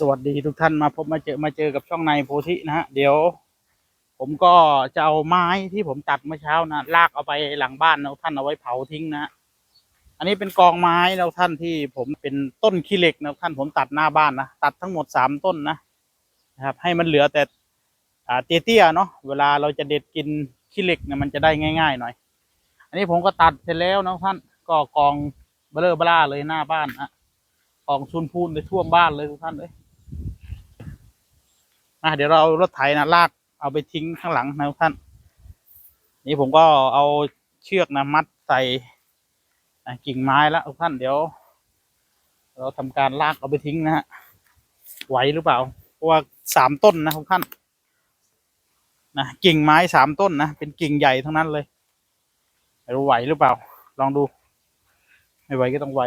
สวัสดีทุกท่านมาพบมาเจอมาเจอกับช่องในโพธินะฮะเดี๋ยว ผมก็จะเอาไม้ที่ผมตัดเมื่อเช้านะลากเอาไปหลังบ้านนะท่านเอาไว้เผาทิ้งนะฮะอันนี้เป็นกองไม้แล้วท่านที่ผมเป็นต้นขี้เหล็กนะท่านผมตัดหน้าบ้านนะตัดทั้งหมดสามต้นนะนะครับ ให้มันเหลือแต่อ่าเตี้ยๆเนาะเวลาเราจะเด็ดกินขี้เหล็กเนี่ยมันจะได้ง่าย ๆ หน่อย อันนี้ผมก็ตัดเสร็จแล้วนะท่านก็กองเบลอเบล่าเลยหน้าบ้านอะกองชุนพูนไปท่วมบ้านเลยทุกท่านเลย อะเดี๋ยวเราเอารถไถนะลากเอาไปทิ้งข้างหลังนะท่าน นี่ผมก็เอาเชือกนะมัดใส่กิ่งไม้แล้วท่านเดี๋ยว เราทำการลากเอาไปทิ้งนะฮะไหวหรือเปล่าเพราะว่าสามต้นนะท่านนะกิ่งไม้สามต้นนะเป็นกิ่งใหญ่ทั้งนั้นเลยไม่รู้ไหวหรือเปล่า ลองดู ไม่ไหวก็ต้องไหว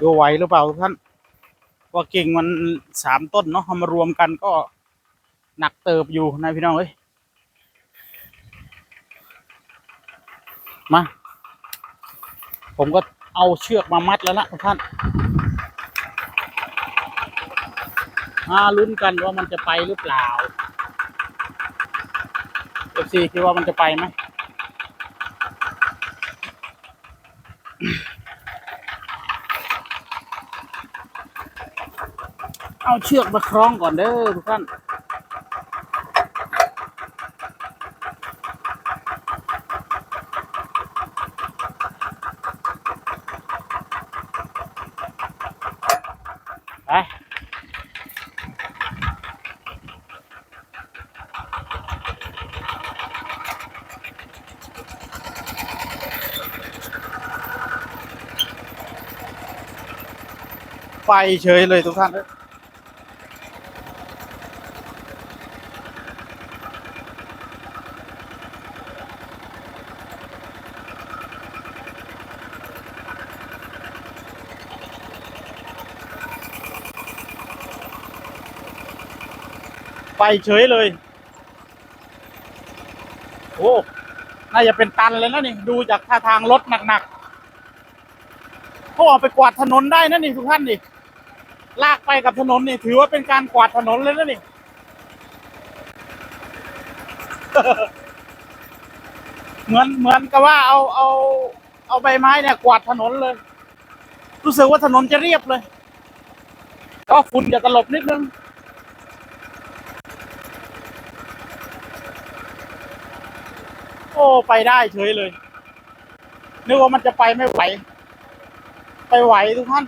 ดูไหวหรือเปล่าทุกท่านว่ากิ่งมันสามต้นเนาะเอามารวมกันก็หนักเติบอยู่นะพี่น้องเอ้ยมา ผมก็เอาเชือกมามัดแล้วนะทุกท่านมาลุ้นกันว่ามันจะไปหรือเปล่าเอฟซีคิดว่ามันจะไปไหม เอาเชือกมาคล้องก่อนเด้อทุกท่านไปไฟเฉยเลยทุกท่านเอ้ย ไปเฉยเลย โอ้ น่าจะเป็นตันเลยนะนี่ ดูจากท่าทางรถหนักๆเขาออกไปกวาดถนนได้นะนี่ทุกท่านนี่ ลากไปกับถนนนี่ ถือว่าเป็นการกวาดถนนเลยนะนี่เหมือนเหมือนกับว่าเอาเอา เอาใบไม้เนี่ยกวาดถนนเลย รู้สึกว่าถนนจะเรียบเลย ก็ฝุ่นจะตลบนิดนึง อ้ไปได้เฉยเลยนึกว่ามันจะไปไม่ไหว ไปไหวทุกท่าน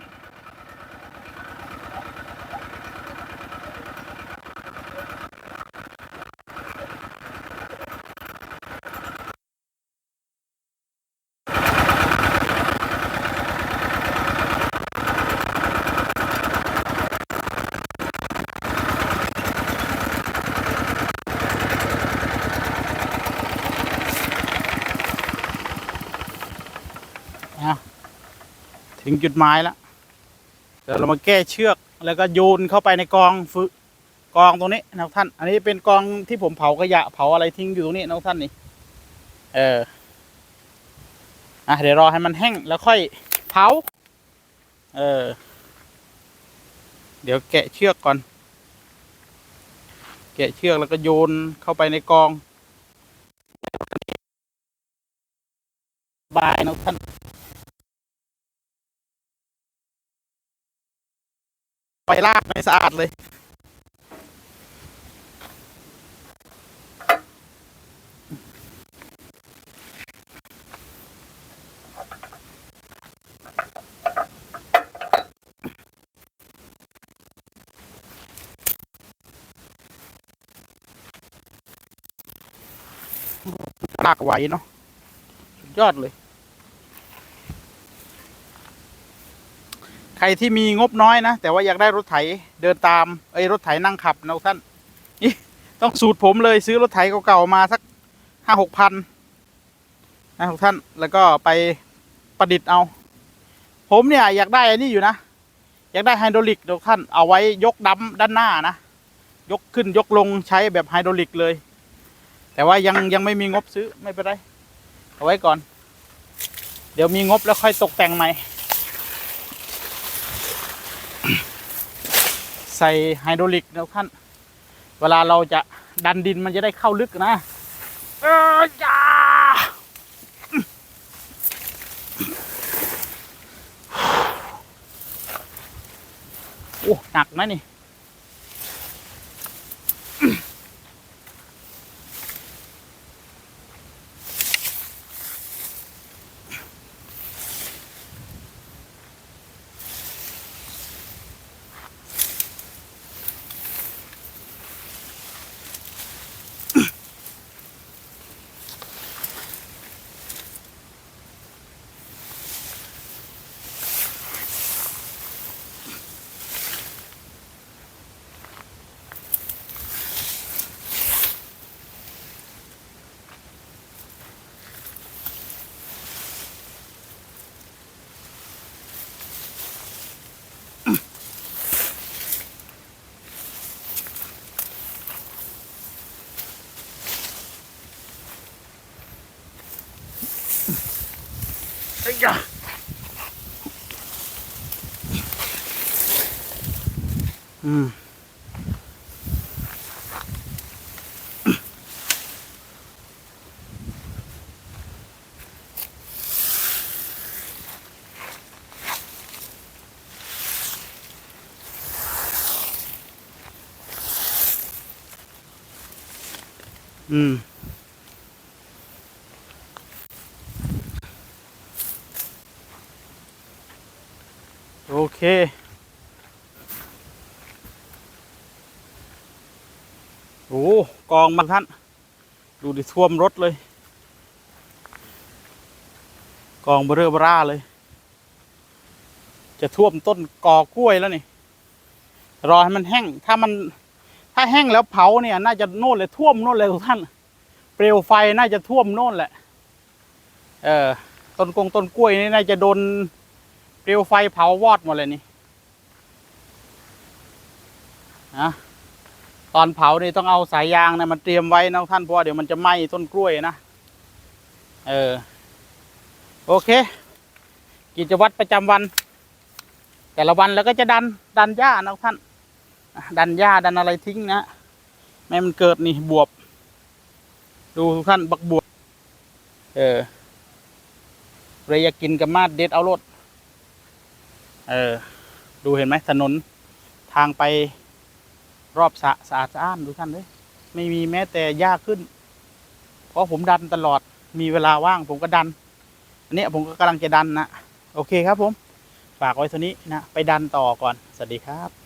งจุดหมายแล้วเดี๋ยวเรามาแก้เชือกแล้วก็โยนเข้าไปในกองฝึกองตรงนี้นะท่าน อันนี้เป็นกองที่ผมเผาขยะเผาอะไรทิ้งอยู่ตรงนี้นะท่านนี่ เออ อะเดี๋ยวรอให้มันแห้งแล้วค่อยเผา เออ เดี๋ยวแกะเชือกก่อน แกะเชือกแล้วก็โยนเข้าไปในกอง บายนะท่าน ไปลากไม่สะอาดเลย ลากไหวเนาะ สุดยอดเลย ครที่มีงบน้อยนะ แต่ว่าอยากได้รถไถเดินตามไอ้รถไถนั่งขับนะทุกท่านนี่ต้องสูตรผมเลยซื้อรถไถเก่าๆมาสักห้าหกพันนะทุกท่านแล้วก็ไปประดิษฐ์เอา ผมเนี่ยอยากได้อันนี้อยู่นะ อยากได้ไฮดรอลิกทุกท่านเอาไว้ยกดัมด้านหน้านะ ยกขึ้นยกลงใช้แบบไฮดรอลิกเลย แต่ว่ายังยังไม่มีงบซื้อไม่เป็นไรเอาไว้ก่อน เดี๋ยวมีงบแล้วค่อยตกแต่งใหม่ ใส่ไฮดรอลิกนะท่านเวลาเราจะดันดินมันจะได้เข้าลึกนะเออจ้าโอ้หนักนะนี่ ไอ้ยะอืม โอเค โอ้กองบางท่าน ดูดิท่วมรถเลย กองเบอเรอบร่าเลย จะท่วมต้นกอกล้วยแล้วนี่ รอให้มันแห้ง ถ้ามัน ถ้าแห้งแล้วเผาเนี่ย น่าจะโน่นเลยท่วมโน่นเลยทุกท่าน เปลวไฟน่าจะท่วมโน่นแหละ เออ ต้นกงต้นกล้วยนี่น่าจะโดน เปลวไฟเผาวอดหมดเลยนี่นะตอนเผานี่ต้องเอาสายยางนะมันเตรียมไว้นะท่านเพราะว่าเดี๋ยวมันจะไหม้ต้นกล้วยนะ เออ โอเค กิจวัตรประจำวัน แต่ละวันแล้วก็จะดันดันหญ้านะท่าน ดันหญ้าดันอะไรทิ้งนะไม่มันเกิดนี่บวบ ดูทุกท่านบักบวบ เออเลยอยกกินกับมาดเด็ดเอารถ เออ ดูเห็นไหมถนนทางไปรอบสะสะอาดสะอ้านดูท่านเลยไม่มีแม้แต่หญ้าขึ้น เพราะผมดันตลอดมีเวลาว่างผมก็ดัน อันนี้ผมก็กำลังจะดันนะ โอเคครับผม ฝากไว้เท่านี้นะ ไปดันต่อก่อน สวัสดีครับ